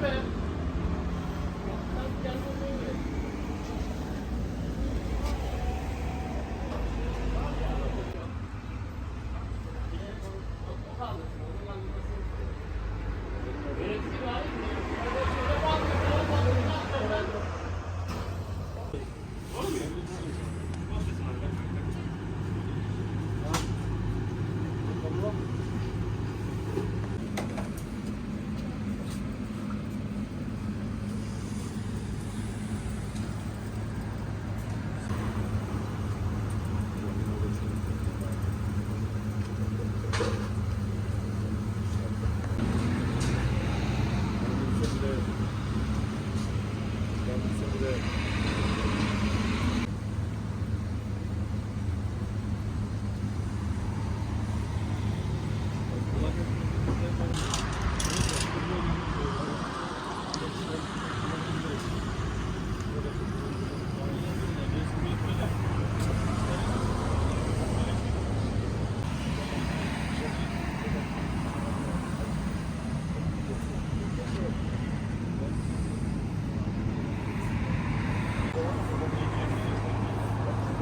be.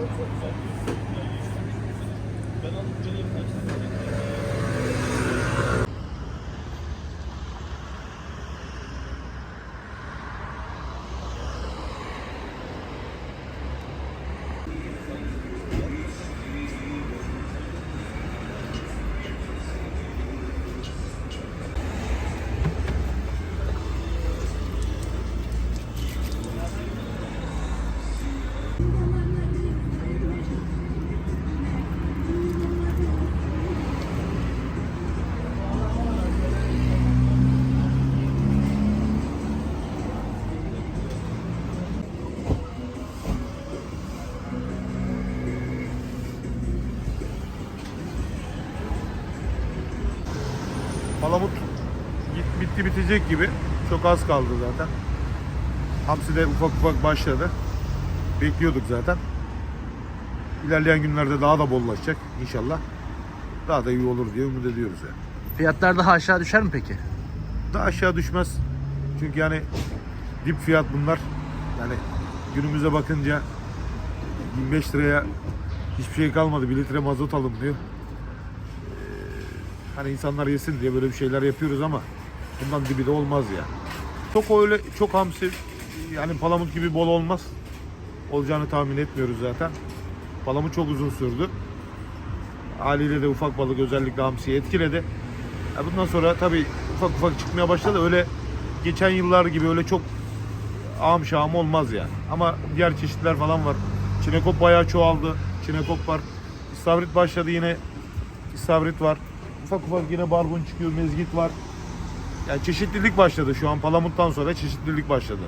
çok güzel. Ben alıp geleyim. Palamut git- bitti bitecek gibi. Çok az kaldı zaten. Hamsi de ufak ufak başladı. Bekliyorduk zaten. İlerleyen günlerde daha da bollaşacak inşallah. Daha da iyi olur diye ümit ediyoruz yani. Fiyatlar daha aşağı düşer mi peki? Daha aşağı düşmez. Çünkü yani dip fiyat bunlar. Yani günümüze bakınca 25 liraya hiçbir şey kalmadı. 1 litre mazot alınmıyor. Ee, hani insanlar yesin diye böyle bir şeyler yapıyoruz ama bundan dibi de olmaz ya. Çok öyle çok hamsi yani palamut gibi bol olmaz. Olacağını tahmin etmiyoruz zaten. Palamut çok uzun sürdü. Haliyle de ufak balık özellikle hamsiyi etkiledi. Ya bundan sonra tabii ufak ufak çıkmaya başladı. Öyle geçen yıllar gibi öyle çok ağım şahım olmaz yani. Ama diğer çeşitler falan var. Çinekop bayağı çoğaldı. Çinekop var. İstavrit başladı yine. İstavrit var. Ufak ufak yine barbun çıkıyor, mezgit var. Yani çeşitlilik başladı şu an. Palamut'tan sonra çeşitlilik başladı.